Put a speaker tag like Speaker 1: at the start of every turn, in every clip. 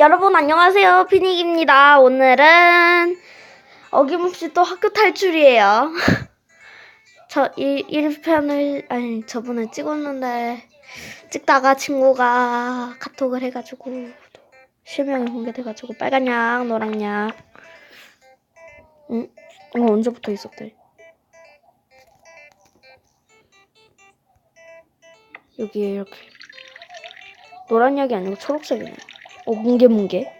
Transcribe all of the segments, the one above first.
Speaker 1: 여러분 안녕하세요. 피닉입니다. 오늘은 어김없이 또 학교 탈출이에요. 저 1, 1편을 아니 저번에 찍었는데 찍다가 친구가 카톡을 해가지고 또 실명이 공개돼가지고 빨간 약, 노란 약. 응? 이거 언제부터 있었대? 여기에 이렇게 노란 약이 아니고 초록색이네. 어, 뭉게 뭉게.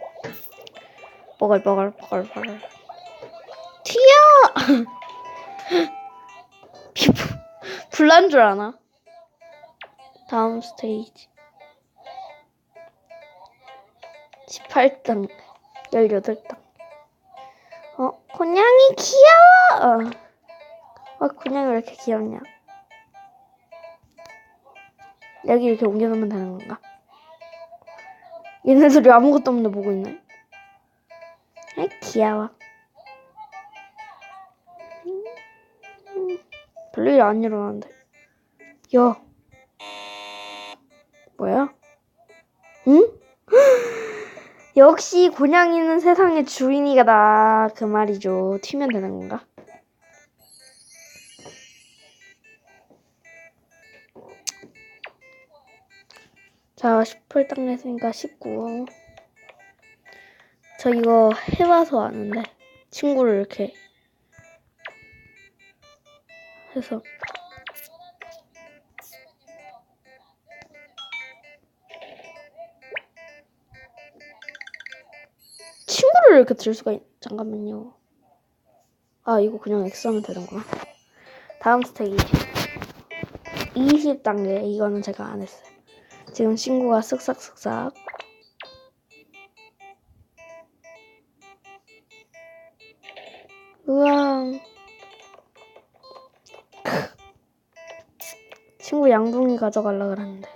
Speaker 1: 뻐글 뻐글 뻐글 뻐글. 튀어! 피부 불난 줄 아나? 다음 스테이지. 18단, 18단. 어, 곤양이 귀여워! 어, 어 곤양이 왜 이렇게 귀엽냐? 여기 이렇게 옮겨놓으면 되는 건가? 얘네들이 아무것도 없는데 보고 있네. 아 귀여워. 음, 별일이 안 일어나는데. 야. 뭐야? 응? 역시 곤양이는 세상의 주인이가다. 그 말이죠. 튀면 되는 건가? 자, 18딱 냈으니까 19. 저 이거 해봐서 아는데 친구를 이렇게 해서 친구를 이렇게 들 수가 있... 잠깐만요. 아 이거 그냥 X 하면 되는구나. 다음 스테이지 20단계 이거는 제가 안 했어요. 지금 친구가 쓱싹쓱싹. 우와 친구 양동이 가져갈라 그랬는데.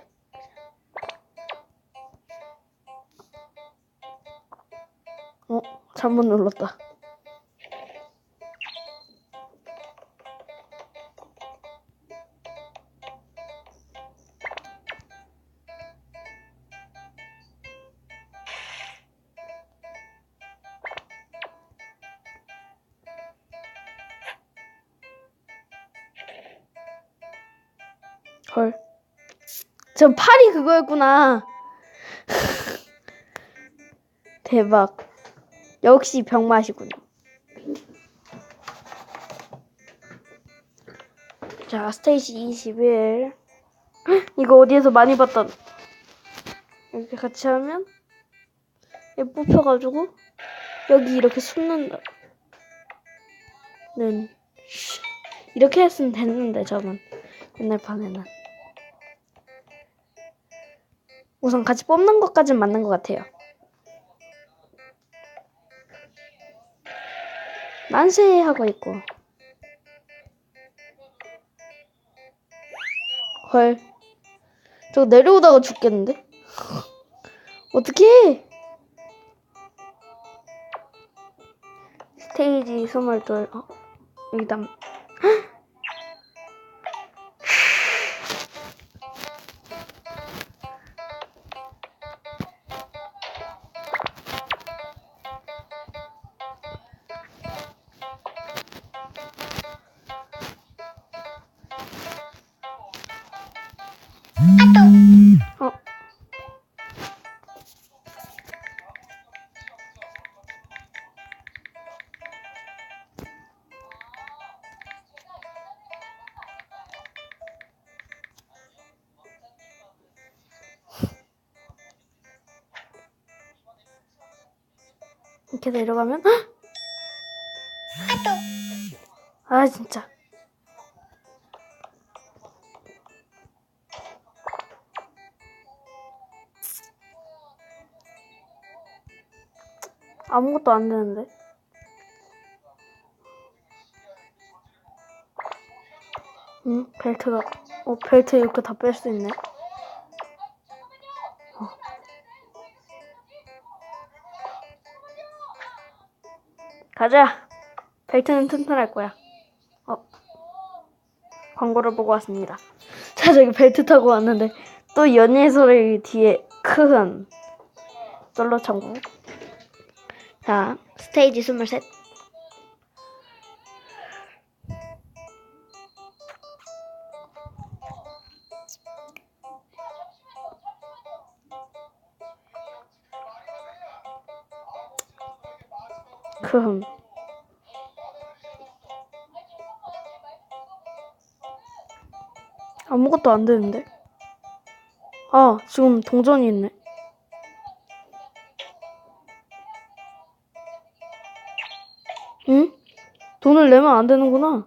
Speaker 1: 어? 잘못 눌렀다 헐. 저 팔이 그거였구나. 대박. 역시 병맛이군요. 자, 스테이지 21. 이거 어디에서 많이 봤던. 이렇게 같이 하면 얘 뽑혀가지고 여기 이렇게 숨는다. 는 이렇게 했으면 됐는데 저는 옛날 판에는. 우선 같이 뽑는 것까진 맞는 것 같아요. 만세 하고 있고. 헐. 저거 내려오다가 죽겠는데? 어떡해! 스테이지 22. 어, 여기다. 이렇게 내려가면 헉! 아 진짜 아무것도 안 되는데. 응? 벨트가, 어, 벨트 이렇게 다 뺄 수 있네. 가자! 벨트는 튼튼할 거야. 어. 광고를 보고 왔습니다. 자, 저기 벨트 타고 왔는데, 또 연예 소리 뒤에 큰 솔로 천국. 자, 스테이지 23. 그 아무것도 안 되는데? 아, 지금 동전이 있네. 응? 돈을 내면 안 되는구나.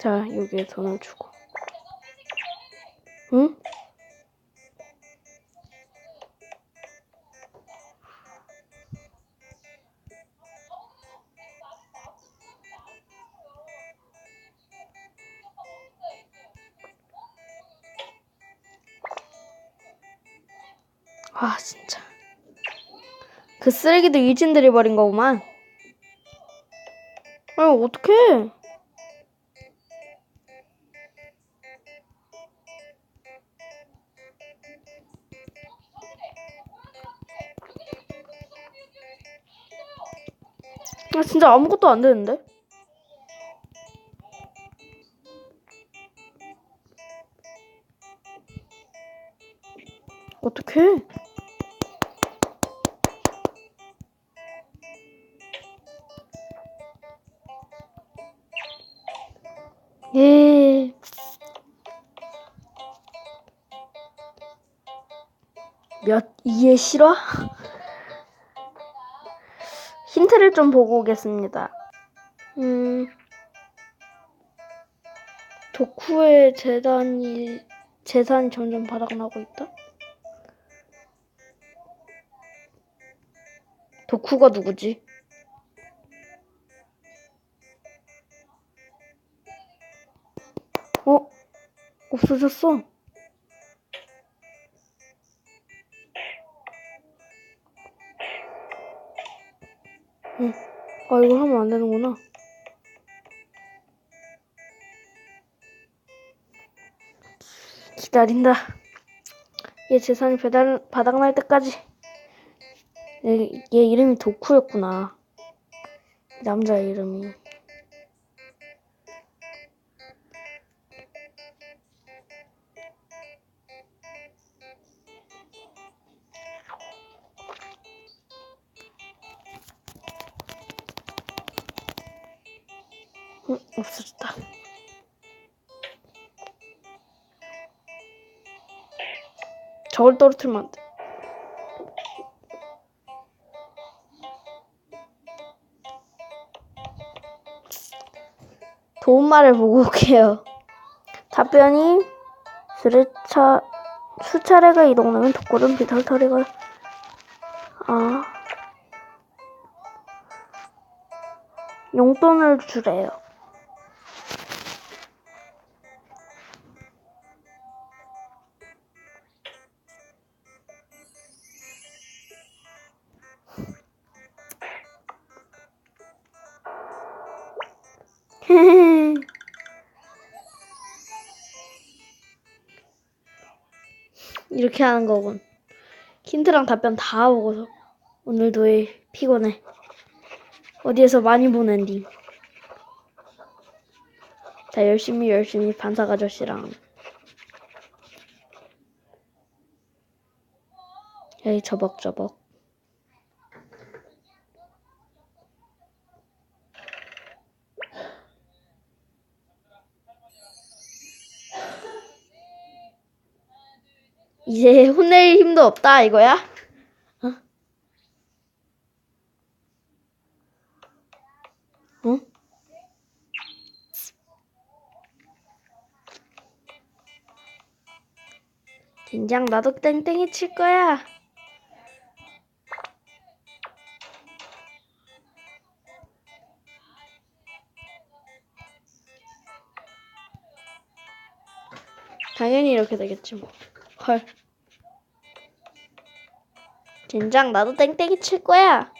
Speaker 1: 자, 여기에 돈을 주고. 아, 진짜. 그 쓰레기들 이진들이 버린 거구만. 아니, 어떡해. 아, 진짜 아무것도 안 되는데? 어떡해. 몇 이해 실화? 힌트를 좀 보고 오겠습니다. 음, 덕후의 재단이 재산이 점점 바닥나고 있다. 덕후가 누구지? 어? 없어졌어. 아, 이걸 하면 안 되는구나. 기다린다. 얘 재산이 배달, 바닥날 때까지. 얘, 얘 이름이 도쿠였구나. 남자 이름이. 저걸 떨어뜨리면 안 돼. 도움말을 보고 올게요. 답변이 수레차 수차례가 이동하면 독고른 비탈터리가 아 용돈을 주래요. 이렇게 하는 거군. 힌트랑 답변 다 보고서 오늘도 일 피곤해. 어디에서 많이 본 엔딩. 자 열심히 열심히 반삭 아저씨랑 여기 저벅저벅. 이제 혼낼 힘도 없다 이거야? 어? 어? 진작 나도 땡땡이 칠 거야. 당연히 이렇게 되겠지 뭐. 헐. 젠장 나도 땡땡이 칠 거야.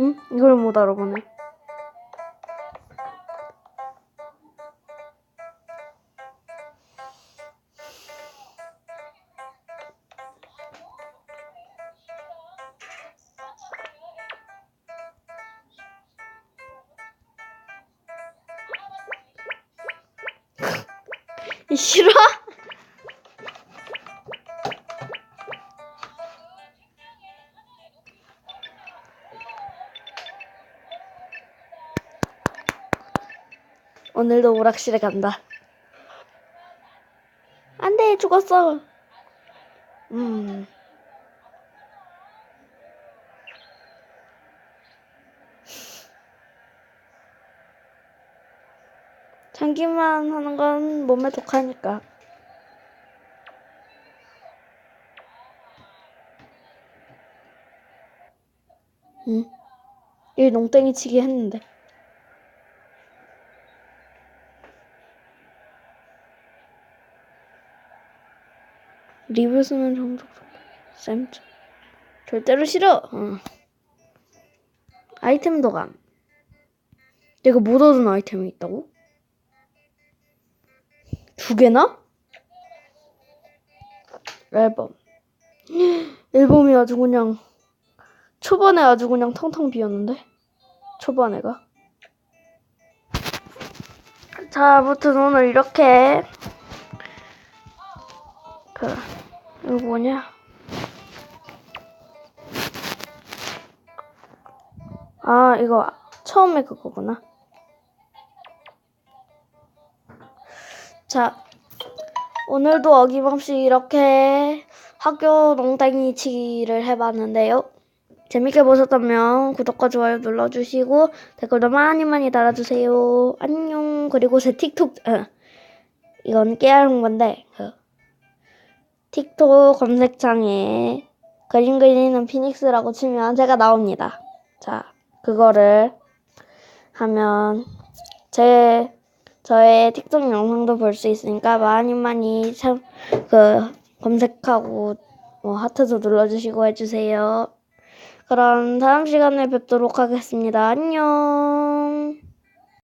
Speaker 1: 응? 이걸 못 알아보네. 싫어? 오늘도 오락실에 간다. 안 돼, 죽었어. 음. 장기만 하는 건 몸에 독하니까. 응? 일 농땡이 치기 했는데. 리뷰 쓰는 정석 쌤 절대로 싫어. 어. 아이템 도감. 내가 못 얻은 아이템이 있다고? 두 개나? 앨범. 앨범이 아주 그냥 초반에 아주 그냥 텅텅 비었는데 초반에가. 자, 아무튼 오늘 이렇게 그 이거 뭐냐? 아 이거 처음에 그거구나. 자 오늘도 어김없이 이렇게 학교 농땡이 치기를 해봤는데요. 재밌게 보셨다면 구독과 좋아요 눌러주시고 댓글도 많이 많이 달아주세요. 안녕. 그리고 제 틱톡 어, 이건 깨알 홍보인데 그, 틱톡 검색창에 그림 그리는 피닉스라고 치면 제가 나옵니다. 자, 그거를 하면 제 저의 틱톡 영상도 볼 수 있으니까 많이 많이 참 그 검색하고 뭐 하트도 눌러주시고 해주세요. 그럼 다음 시간에 뵙도록 하겠습니다. 안녕.